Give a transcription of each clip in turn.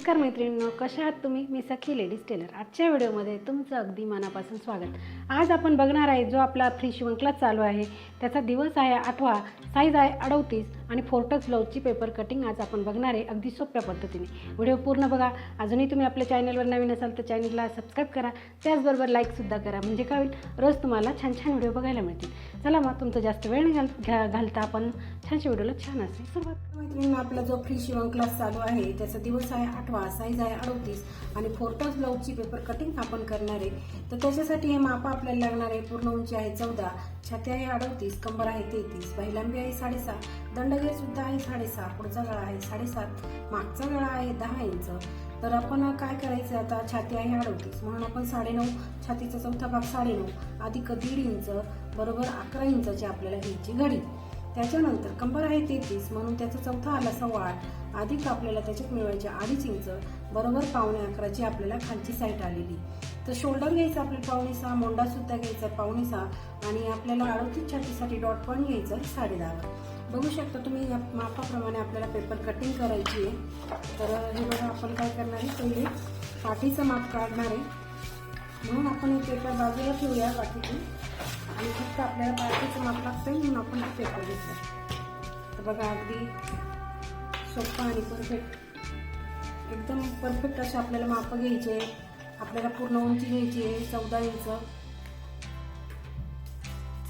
नमस्कार मैत्रिणींनो कशा आहात तुम्ही? मी सखी लेडीज टेलर. आजच्या व्हिडिओमध्ये तुमचं अगदी मनापासून स्वागत. आज आपण बघणार आहे जो आपला फ्री शिवण क्लास चालू आहे. त्याचा दिवस आहे आठवा साईज आहे अडवतीस आणि फोर्टस ब्लाऊजची पेपर कटिंग आज आपण बघणार आहे अगदी सोप्या पद्धतीने. व्हिडिओ पूर्ण बघा. अजूनही तुम्ही आपल्या चॅनलवर नवीन असाल तर चॅनलला सबस्क्राईब करा. त्याचबरोबर लाईकसुद्धा करा. म्हणजे काय होईल? रोज तुम्हाला छान छान व्हिडिओ बघायला मिळतील. चला मग तुमचं जास्त वेळ नाही घाल घ्या घालता आपण. छानशा व्हिडिओला छान असेल. सुरुवात मैत्रिणींना आपला जो फ्री शिवण क्लास चालू आहे त्याचा दिवस आहे आठवा साईज आहे अडतीस आणि फोर्टस ब्लाऊजची पेपर कटिंग आपण करणार आहे. तर त्याच्यासाठी हे माप आपल्याला लागणार आहे पूर्ण उंची आहे चौदा छाती आहे अडतीस कंबर आहे तेहतीस बाही आहे साडेसहा दंडगे सुद्धा आहे साडेसहा पुढचा गळा आहे साडेसात मागचा गळा आहे दहा इंच. तर आपण काय करायचं आता छाती आहे अडतीस म्हणून आपण साडेनऊ छातीचा चौथा भाग साडेनऊ अधिक दीड इंच बरोबर अकरा इंचाची आपल्याला घ्यायची घडी. त्याच्यानंतर कंबर आहे तेहतीस म्हणून त्याचा चौथा आला सव्वा आठ अधिक आपल्याला त्याच्यात मिळवायचे अडीच इंच बरोबर पावणे अकराची आपल्याला खालची साईट आलेली. तर शोल्डर घ्यायचा आपल्याला पावणे सहा मोंडा सुद्धा घ्यायचा पावणे सहा आणि आपल्याला अडतीस छातीसाठी डॉट पॉईंट घ्यायचं आहे साडे दहा बघू शकता तुम्ही या मापाप्रमाणे आपल्याला पेपर कटिंग करायची आहे. तर हे बघा आपण काय करणार आहे पहिले पाठीचं माप काढणार आहे. म्हणून आपण हे पेपर बाजूला ठेवूया बाकीची आणि फक्त आपल्याला बाकीचं माप लागतं म्हणून आपण हा पेपर घेतला तर बघा अगदी सोपं आणि परफेक्ट एकदम परफेक्ट असे आपल्याला माप घ्यायचे आपल्याला पूर्ण उंची घ्यायची आहे चौदा इंच.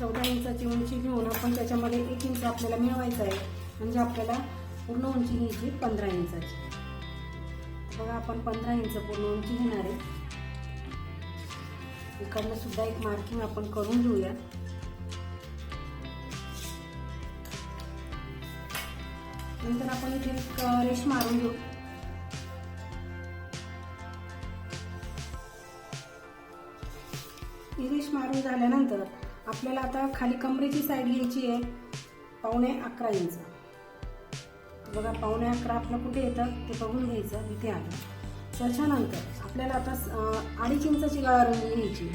चौदा इंचाची उंची घेऊन आपण त्याच्यामध्ये एक इंच आपल्याला मिळवायचं आहे. म्हणजे आपल्याला पूर्ण उंची घ्यायची पंधरा इंचाची. बघा आपण पंधरा इंच पूर्ण उंची घेणार आहे. इकडनं सुद्धा एक मार्किंग आपण करून घेऊया नंतर आपण इथे एक रेश मारून घेऊ. ही रेश मारून झाल्यानंतर आपल्याला आता खाली कमरेची साईड घ्यायची आहे पावणे अकरा इंच. बघा पावणे अकरा आपलं कुठे येतं ते बघून घ्यायचं इथे आलं. त्याच्यानंतर आपल्याला आता अडीच इंचाची गळा रुंदी घ्यायची.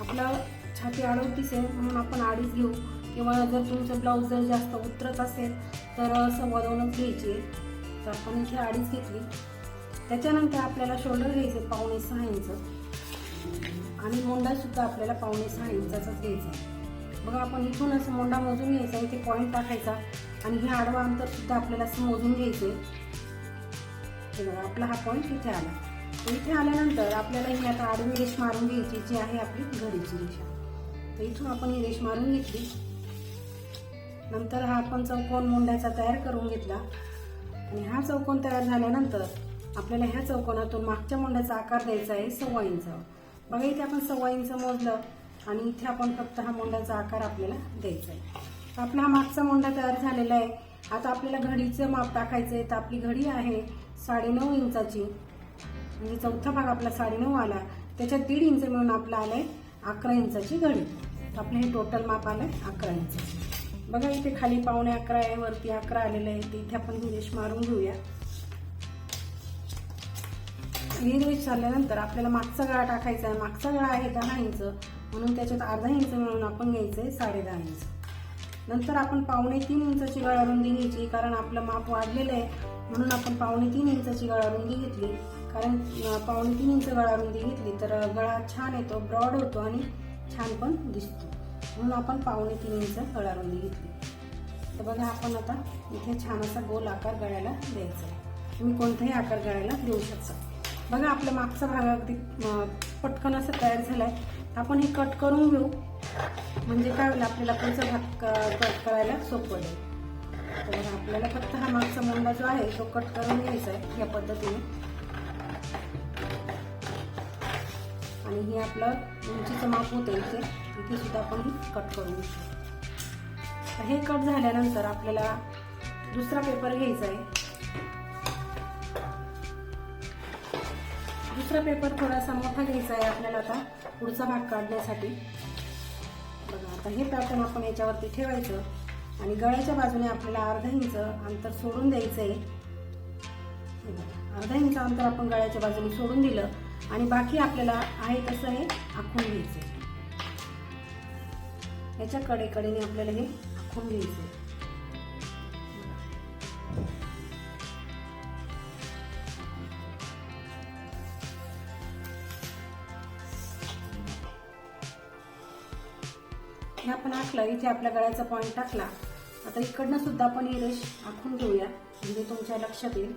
आपला छाती अडवतीस आहे म्हणून आपण अडीच घेऊ. किंवा जर तुमचं ब्लाऊज जर जास्त उतरत असेल तर असं दोनच घ्यायची. आहे तर आपण इथे अडीच घेतली. त्याच्यानंतर आपल्याला शोल्डर घ्यायचे पावणे सहा इंच. आणि मोंडासुद्धा आपल्याला पावणे सहा इंचाचाच घ्यायचा. बघा आपण इथून असं मोंडा मोजून घ्यायचा इथे पॉईंट टाकायचा. आणि हे आडवा अंतर सुद्धा आपल्याला असं मोजून घ्यायचे आहे बघा आपला हा पॉईंट इथे आला. इथे आल्यानंतर आपल्याला ही आता आडवी रेश मारून घ्यायची जी आहे आपली घडीची रेषा. तर इथून आपण ही रेश मारून घेतली. नंतर हा आपण चौकोन मोंड्याचा तयार करून घेतला. आणि हा चौकोन तयार झाल्यानंतर आपल्याला ह्या चौकोनातून मागच्या मोंड्याचा आकार द्यायचा आहे सव्वा इंचावर बघा इथे आपण सव्वा इंच मोजलं आणि इथे आपण फक्त हा मोंड्याचा आकार आपल्याला द्यायचा आहे. आपला हा मागचा मोंडा तयार झालेला आहे. आता आपल्याला घडीचं माप टाकायचं आहे. तर आपली घडी आहे साडेनऊ इंचाची. म्हणजे चौथा भाग आपला साडेनऊ आला त्याच्यात दीड इंच मिळून आपला आलाय अकरा इंचाची घडी. आपलं हे टोटल माप आलंय अकरा इंच बघा इथे खाली पावणे अकरा आहे वरती अकरा आलेलं आहे ते इथे आपण ही रेष मारून घेऊया. ही रेष झाल्यानंतर आपल्याला मागचा गळा टाकायचा आहे. मागचा गळा आहे दहा इंच. म्हणून त्याच्यात अर्धा इंच मिळून आपण घ्यायचं आहे साडे दहा इंच. नंतर आपण पावणे तीन इंचाची गळा रुंदी घ्यायची कारण आपलं माप वाढलेलं आहे. म्हणून आपण पावणे तीन इंचाची गळा रुंदी घेतली. कारण पावणे तीन इंच गळा घेतली तर गळा छान येतो ब्रॉड होतो आणि छान पण दिसतो. म्हणून आपण पावणे तीन इंच गळा घेतली. तर बघा आपण आता इथे छान असा गोल आकार गळ्याला द्यायचा आहे. तुम्ही कोणताही आकार गळ्याला देऊ शकता. बघा आपला मागचा भाग अगदी पटकन असं तयार झाला आहे आपण हे कट करून घेऊ. म्हणजे काय होईल आपल्याला पुढचा भाग कट करायला सोपं जाईल. तर बघा, आपल्याला फक्त हा मागचा मुंडा जो आहे तो कट करून घ्यायचा आहे या पद्धतीने. आणि हे आपलं उंचीचं माप होतं इथे. इथे सुद्धा आपण ही कट करून तर हे कट झाल्यानंतर आपल्याला दुसरा पेपर घ्यायचा आहे. दुसरा पेपर थोडासा मोठा घ्यायचा आहे आपल्याला आता पुढचा भाग काढण्यासाठी. बघा आता हे पॅटर्न आपण याच्यावरती ठेवायचं आणि गळ्याच्या बाजूने आपल्याला अर्धा इंच अंतर सोडून द्यायचं आहे अर्धा इंच अंतर आपण गळ्याच्या बाजूने सोडून दिलं. आणि बाकी आपल्याला आहे तसं हे आखून घ्यायचं याच्या कडे कडेने आपल्याला हे आखून घ्यायचं हे आपण आखलं इथे आपल्या गळ्याचा पॉईंट टाकला. आता इकडनं सुद्धा आपण ही रेश आखून घेऊया. म्हणजे तुमच्या लक्षात येईल.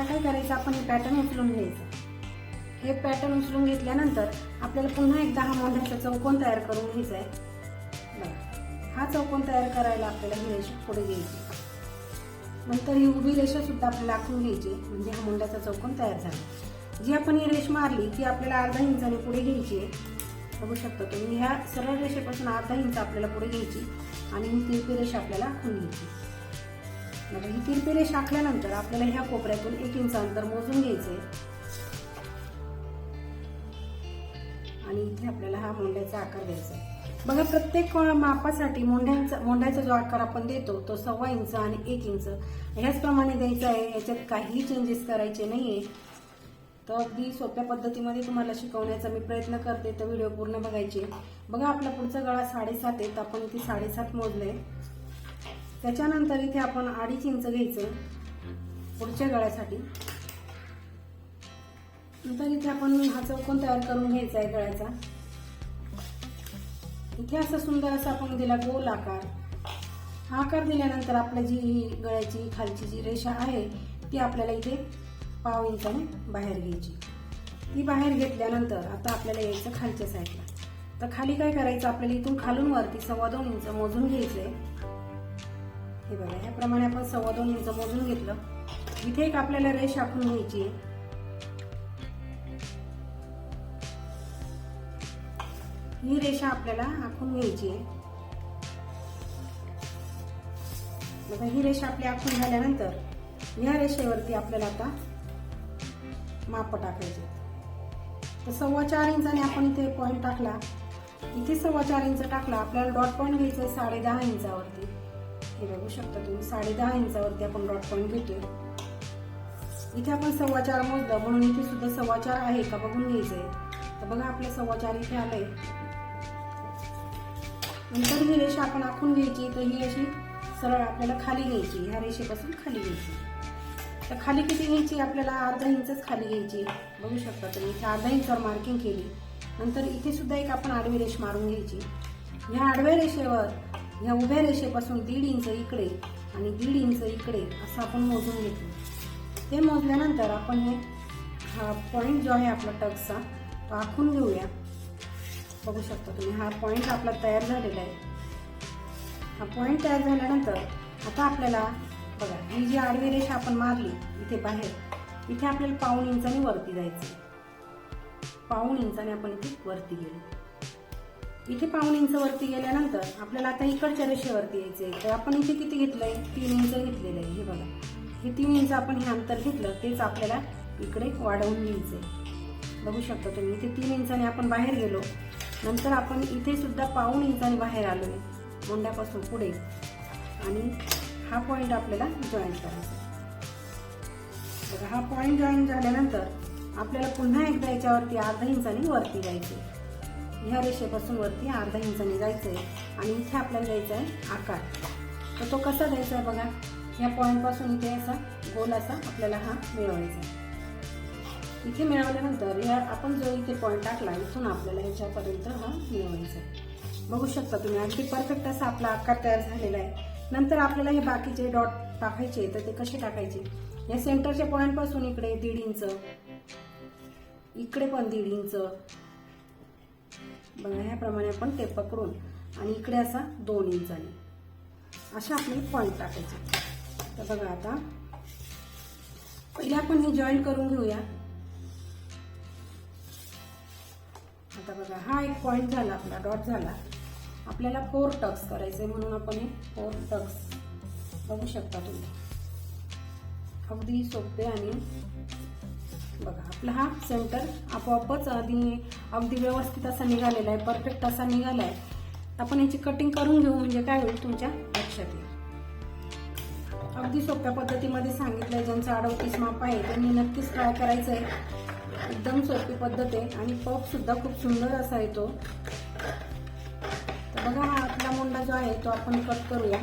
आता काय करायचं आपण हे पॅटर्न उचलून घ्यायचं. हे पॅटर्न उचलून घेतल्यानंतर आपल्याला पुन्हा एकदा हा मोंढ्याचा चौकोन तयार करून घ्यायचा आहे. हा चौकोन तयार करायला आपल्याला ही रेषा पुढे घ्यायची नंतर ही उभी रेषा सुद्धा आपल्याला आखून घ्यायची म्हणजे हा मुंड्याचा चौकोन तयार झाला. जी आपण ही रेष मारली ती आपल्याला अर्धा इंचाने पुढे घ्यायची आहे. बघू शकता तुम्ही ह्या सरळ रेषेपासून अर्धा इंच आपल्याला पुढे घ्यायची आणि ही तिरपी रेषा आपल्याला आखून घ्यायची आता ही तिरपी रेषा आपल्याला ह्या कोपऱ्यातून एक इंच अंतर मोजून घ्यायचे आणि इथे आपल्याला हा मोंड्याचा आकार द्यायचा आहे. बघा प्रत्येक मापासाठी मोंढ्यांचा मोंढ्याचा जो आकार आपण देतो तो सव्वा इंच आणि एक इंच. ह्याचप्रमाणे द्यायचा आहे याच्यात काही चेंजेस करायचे नाहीये. तर अगदी सोप्या पद्धतीमध्ये तुम्हाला शिकवण्याचा मी प्रयत्न करते तर व्हिडिओ पूर्ण बघायचे. बघा आपला पुढचा गळा साडेसात आहे तर आपण इथे साडेसात मोजले त्याच्यानंतर इथे आपण अडीच इंच घ्यायचं पुढच्या गळ्यासाठी. नंतर इथे आपण हा चौकोन तयार करून घ्यायचा आहे गळ्याचा. इथे असं सुंदर असा आपण दिला गोल आकार. हा आकार दिल्यानंतर आपल्या जी ही गळ्याची खालची जी रेषा आहे ती आपल्याला इथे पाव इंचाने बाहेर घ्यायची. ती बाहेर घेतल्यानंतर आता आपल्याला यायचं खालच्या साईडला तर खाली काय करायचं? आपल्याला इथून खालून वरती सव्वा दोन इंच मोजून घ्यायचं आहे हे बघा ह्याप्रमाणे आपण सव्वा दोन इंच मोजून घेतलं. इथे एक आपल्याला रेष आखून घ्यायची आहे. ही रेषा आपल्याला आखून घ्यायची आहे. बघा ही रेषा आपली आखून झाल्यानंतर या रेषेवरती आपल्याला आता माप टाकायचे तर सव्वा चार इंचाने आपण इथे पॉईंट टाकला. इथे सव्वा चार इंच टाकला आपल्याला डॉट पॉईंट घ्यायचं आहे साडे दहा इंचावरती. हे बघू शकता तुम्ही. साडे दहा इंचावरती आपण डॉट पॉईंट घेतोय. इथे आपण सव्वा चार मोजलं म्हणून इथे सुद्धा सव्वा चार आहे का बघून घ्यायचंय. तर बघा आपलं सव्वा चार इथे आलंय. नंतर ही रेषा आपण आखून घ्यायची. तर ही अशी सरळ आपल्याला खाली घ्यायची. ह्या रेषेपासून खाली घ्यायची. तर खाली किती घ्यायची? आपल्याला अर्धा इंचच खाली घ्यायची. बघू शकता तुम्ही. इथे अर्धा इंचावर मार्किंग केली. नंतर इथे सुद्धा एक आपण आडवी रेष मारून घ्यायची. ह्या आडव्या रेषेवर ह्या उभ्या रेषेपासून दीड इंच इकडे आणि दीड इंच इकडे असं आपण मोजून घेतलं ते मोजल्यानंतर आपण हे हा पॉईंट जो आहे आपला टक्सचा तो आखून घेऊया. बघू शकता तुम्ही हा पॉईंट आपला तयार झालेला आहे. हा पॉईंट तयार झाल्यानंतर आता आपल्याला बघा ही जी आडवी रेषा आपण मारली इथे बाहेर इथे आपल्याला पाऊण इंचाने वरती जायचं पाऊण इंचाने आपण इथे वरती गेलो. इथे पाऊन इंच वरती गेल्यानंतर आपल्याला आता इकडच्या रेषेवरती यायचं आहे तर आपण इथे किती घेतलंय? तीन इंच घेतलेलं आहे. हे बघा. हे तीन इंच आपण हे अंतर घेतलं तेच आपल्याला इकडे वाढवून घ्यायचं आहे बघू शकता तुम्ही इथे तीन इंचाने आपण बाहेर गेलो. नंतर आपण इथे सुद्धा पाऊण इंचाने बाहेर आलो आहे मोंड्यापासून पुढे. आणि हा पॉईंट आपल्याला जॉईन करायचा बघा हा पॉईंट जॉईन झाल्यानंतर आपल्याला पुन्हा एकदा याच्यावरती अर्धा इंचाने वरती जायचे ह्या रेषेपासून वरती अर्धा इंचाने आहे आणि इथे आपल्याला द्यायचा आहे आकार. तर तो कसा द्यायचा आहे बघा? ह्या पॉईंटपासून इथे असा गोल असा आपल्याला हा मिळवायचा आहे. इथे मिळवल्यानंतर या आपण जो इथे पॉईंट टाकला इथून आपल्याला ह्याच्यापर्यंत हा मिळवायचा आहे. बघू शकता तुम्ही अगदी परफेक्ट असा आपला आकार तयार झालेला आहे. नंतर आपल्याला हे बाकीचे डॉट टाकायचे तर ते कसे टाकायचे? या सेंटरच्या पॉईंटपासून इकडे दीड इंच इकडे पण दीड इंच बघा ह्याप्रमाणे आपण ते पकडून आणि इकडे असा दोन इंचाने अशा आपल्याला पॉईंट टाकायचे. तर बघा आता पहिले आपण हे जॉईन करून घेऊया. आता बघा हा एक पॉईंट झाला आपला डॉट झाला. आपल्याला फोर टक्स करायचे म्हणून आपण हे फोर टक्स बघू शकता तुम्ही. अगदी सोपे आणि बघा. आपला हा सेंटर आपोआपच आधी अगदी व्यवस्थित असा निघालेला आहे परफेक्ट असा निघाला आहे. आपण याची कटिंग करून घेऊ म्हणजे काय होईल तुमच्या लक्षात येईल. अगदी सोप्या पद्धतीमध्ये सांगितलंय ज्यांचं अडवतीस माप आहे त्यांनी नक्कीच ट्राय करायचं आहे एकदम सोपी पद्धत आहे आणि पफ सुद्धा खूप सुंदर असा येतो. तर बघा हा आपला मुंडा जो आहे तो आपण कट करूया.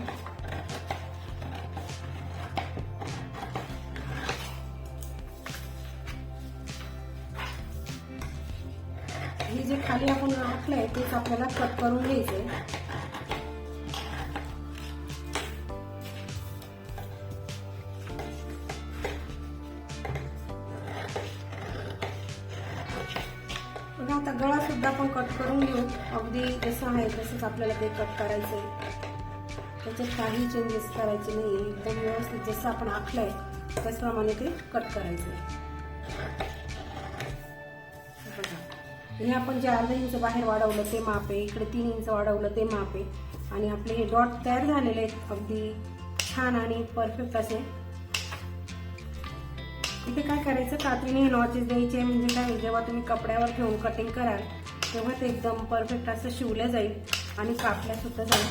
हे जे खाली आपण आहे तेच आपल्याला कट करून घ्यायचंय. बघा आता गळा सुद्धा आपण कट करून घेऊ. अगदी जसं आहे तसंच आपल्याला ते कट करायचंय. त्याच्यात काही चेंजेस करायचे नाही एकदम व्यवस्थित जसं आपण आखलंय त्याचप्रमाणे ते कट करायचंय. हे आपण जे अर्धा इंच बाहेर वाढवलं ते माप आहे इकडे तीन इंच वाढवलं ते माप आहे. आणि आपले हे डॉट तयार झालेले आहेत अगदी छान आणि परफेक्ट असे. इथे काय करायचं? कात्रीने हे नॉचेस द्यायचे म्हणजे काय? जेव्हा तुम्ही कपड्यावर ठेवून कटिंग कराल तेव्हा ते एकदम परफेक्ट असं शिवलं जाईल आणि कापल्या सुद्धा जाईल.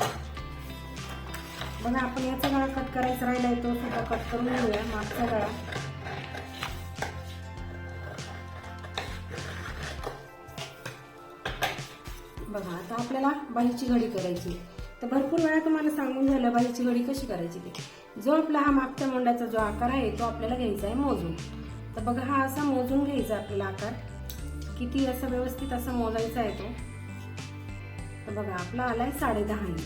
बघा आपण याचा गळा कट करायचा राहिला तो सुद्धा कट करून घेऊया मागचा गळा. बघा आता आपल्याला बाईची घडी करायची तर भरपूर वेळा तुम्हाला सांगून झालं बाईची घडी कशी करायची ते. जो आपला हा मागच्या मोंड्याचा जो आकार आहे तो आपल्याला घ्यायचा आहे मोजून. तर बघा हा असा मोजून घ्यायचा आपल्याला आकार. किती असा व्यवस्थित असा मोजायचा आहे तो. तर बघा आपला आलाय साडे दहा इंच.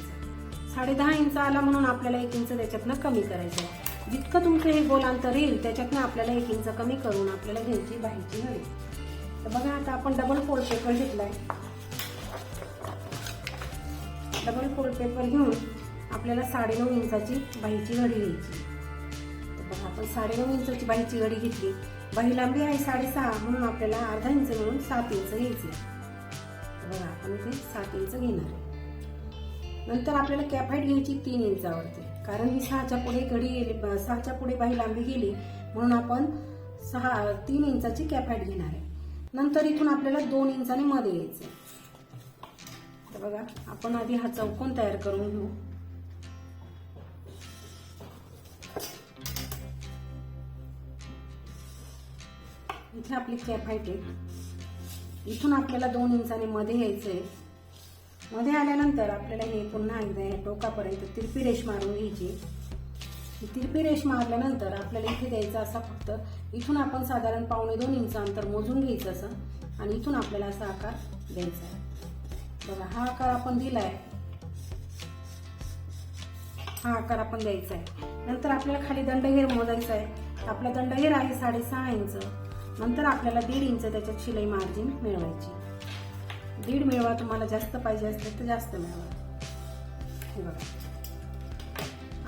साडे दहा इंच आला म्हणून आपल्याला एक इंच त्याच्यातनं कमी करायचं आहे. जितकं तुमचं हे गोल अंतर येईल त्याच्यातनं आपल्याला एक इंच कमी करून आपल्याला घ्यायची बाईची घडी. तर बघा आता आपण डबल फोल्ड पेपर आहे डबल फोल्ड पेपर घेऊन आपल्याला साडेनऊ इंचाची बाहीची घडी घ्यायची. तर बघा आपण साडेनऊ इंचाची बाहीची घडी घेतली. बाही लांबी आहे साडेसहा म्हणून आपल्याला अर्धा इंच मिळून सात इंच घ्यायची बघा आपण इथे सात इंच घेणार नंतर आपल्याला कॅप घ्यायची तीन इंचावरती. कारण ही सहाच्या पुढे घडी गेली सहाच्या पुढे बाही लांबी गेली म्हणून आपण सहा तीन इंचाची कॅप घेणार आहे. नंतर इथून आपल्याला दोन इंचाने मध्ये यायचं बघा आपण आधी हा चौकोन तयार करून घेऊ. इथे आपली कॅप आहे इथून आपल्याला दोन इंचाने मध्ये यायचंय. मध्ये आल्यानंतर आपल्याला हे पुन्हा एकदा या टोकापर्यंत तिरपी रेष मारून घ्यायची. तिरपी रेष मारल्यानंतर आपल्याला इथे द्यायचा असा फक्त इथून आपण साधारण पावणे दोन इंच अंतर मोजून घ्यायचं असं आणि इथून आपल्याला असा आकार द्यायचा आहे. बघा हा आकार आपण दिलाय. हा आकार आपण द्यायचा आहे नंतर आपल्याला खाली दंडघेर मोजायचा आहे आपला दंडघेर आहे साडेसहा इंच. नंतर आपल्याला दीड इंच त्याच्यात शिलाई मार्जिन मिळवायची. दीड मिळवा तुम्हाला जास्त पाहिजे असेल तर जास्त मिळवा. हे बघा.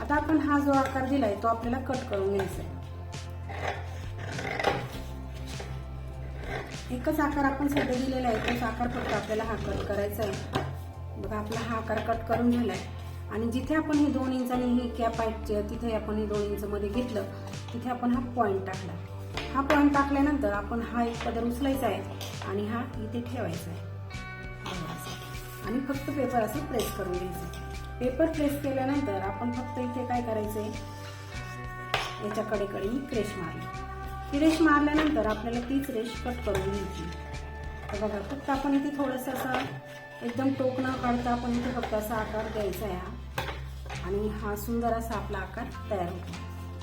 आता आपण हा जो आकार दिलाय तो आपल्याला कट करून घ्यायचा आहे एकच आकार आपण सध्या दिलेला आहे तोच आकार फक्त आपल्याला हा कट करायचा आहे. बघा आपला हा आकार कट करून झाला आहे आणि जिथे आपण हे दोन इंचाने ही कॅप आहे तिथे आपण हे दोन इंचमध्ये घेतलं तिथे आपण हा पॉईंट टाकला. हा पॉईंट टाकल्यानंतर आपण हा एक पदर उचलायचा आहे आणि हा इथे ठेवायचा आहे. आणि फक्त पेपर असे प्रेस करून घ्यायचं पेपर प्रेस केल्यानंतर आपण फक्त इथे काय करायचं आहे याच्याकडे कडे मी प्रेस मारली. ही रेश मारल्यानंतर आपल्याला तीच रेश कट करून घ्यायची. तर बघा फक्त आपण इथे थोडंसं असं एकदम टोक न काढता आपण इथे फक्त असा आकार द्यायचा आहे हा आणि हा सुंदर असा आपला आकार तयार होतो.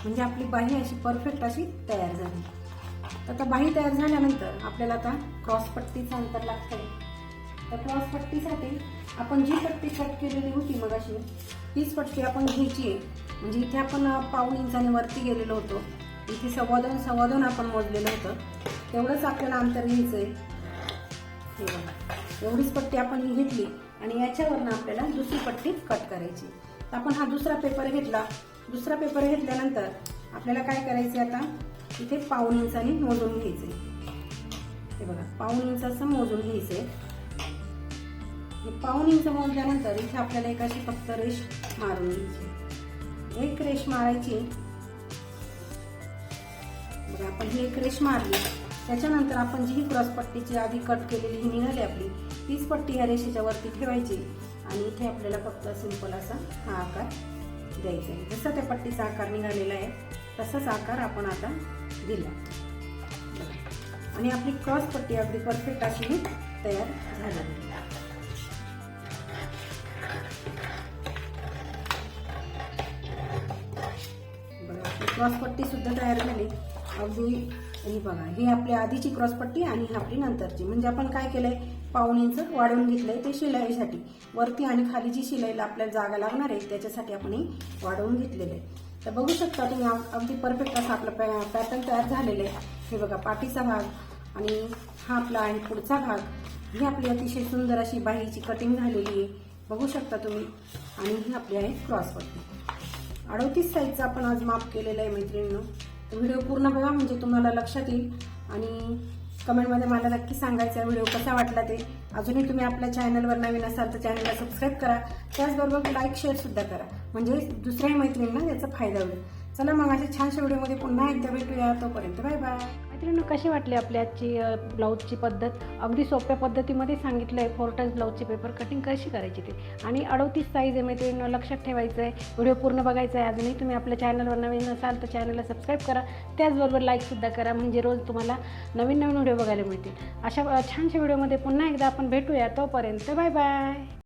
म्हणजे आपली बाही अशी परफेक्ट अशी तयार झाली. तर आता बाही तयार झाल्यानंतर आपल्याला आता क्रॉसपट्टीचं अंतर लागतंय. तर क्रॉसपट्टीसाठी आपण जी पट्टी कट केलेली होती मग अशी तीच पट्टी आपण घ्यायची आहे. म्हणजे इथे आपण पाऊण इंचाने वरती गेलेलो होतो. इथे सव्वा दोन सव्वा दोन आपण मोजलेलं होतं. तेवढंच आपल्याला अंतर घ्यायचं आहे हे बघा. एवढीच पट्टी आपण ही घेतली आणि याच्यावरनं आपल्याला दुसरी पट्टी कट करायची. तर आपण हा दुसरा पेपर घेतला. दुसरा पेपर घेतल्यानंतर आपल्याला काय करायचं आता? इथे पाऊण इंचाने मोजून घ्यायचे हे बघा पाऊण इंच असं मोजून घ्यायचे हे पाऊण इंच मोजल्यानंतर इथे आपल्याला एक अशी फक्त रेष मारून घ्यायची. एक रेष मारायची. म्हणजे आपण ही एक रेष मारली. त्याच्यानंतर आपण जी ही क्रॉस पट्टीची आधी कट केलेली ही निघाली आपली तीच पट्टी ह्या रेषेच्या वरती ठेवायची. आणि इथे आपल्याला फक्त सिंपल असा हा आकार द्यायचा आहे. जसा त्या पट्टीचा आकार निघालेला आहे तसाच आकार आपण आता दिला. आणि आपली क्रॉस पट्टी अगदी परफेक्ट अशी तयार झाली. आहे बघा क्रॉसपट्टी सुद्धा तयार झाली. अगदी ही बघा हे आपली आधीची क्रॉसपट्टी आणि ही आपली नंतरची. म्हणजे आपण काय केलंय? पाऊण इंच वाढवून घेतलंय ते शिलाईसाठी. वरती आणि खाली जी शिलाईला आपल्याला जागा लागणार आहे त्याच्यासाठी आपण हे वाढवून घेतलेलं आहे. तर बघू शकता तुम्ही अगदी परफेक्ट असा आपला पॅटर्न तयार झालेला आहे. हे बघा पाठीचा भाग आणि हा आपला आहे पुढचा भाग. ही आपली अतिशय सुंदर अशी बाहीची कटिंग झालेली आहे. बघू शकता तुम्ही. आणि ही आपली आहे क्रॉस पट्टी. अडोतीस साईजचा आपण आज माप केलेलं आहे मैत्रिणीनं. व्हिडिओ पूर्ण बघा म्हणजे तुम्हाला लक्षात येईल. आणि कमेंटमध्ये मला नक्की सांगायचा व्हिडिओ कसा वाटला ते. अजूनही तुम्ही आपल्या चॅनलवर नवीन असाल तर चॅनलला सबस्क्राईब करा. त्याचबरोबर लाईक शेअरसुद्धा करा. म्हणजे दुसऱ्याही मैत्रिणींना याचा फायदा होईल. चला मग अशा छानशा व्हिडिओमध्ये पुन्हा एकदा भेटूया. तोपर्यंत बाय बाय मित्रांनो कशी वाटली आपली आजची ब्लाऊजची पद्धत? अगदी सोप्या पद्धतीमध्ये सांगितलं आहे फोर टाईम्स ब्लाऊजची पेपर कटिंग कशी करायची ते? आणि अडोतीस साईज आहे मित्रांनो लक्षात ठेवायचं आहे व्हिडिओ पूर्ण बघायचा आहे अजूनही. तुम्ही आपल्या चॅनलवर नवीन असाल तर चॅनलला सबस्क्राईब करा. त्याचबरोबर लाईकसुद्धा करा. म्हणजे रोज तुम्हाला नवीन नवीन व्हिडिओ बघायला मिळतील. अशा छानशा व्हिडिओमध्ये पुन्हा एकदा आपण भेटूया. तोपर्यंत बाय बाय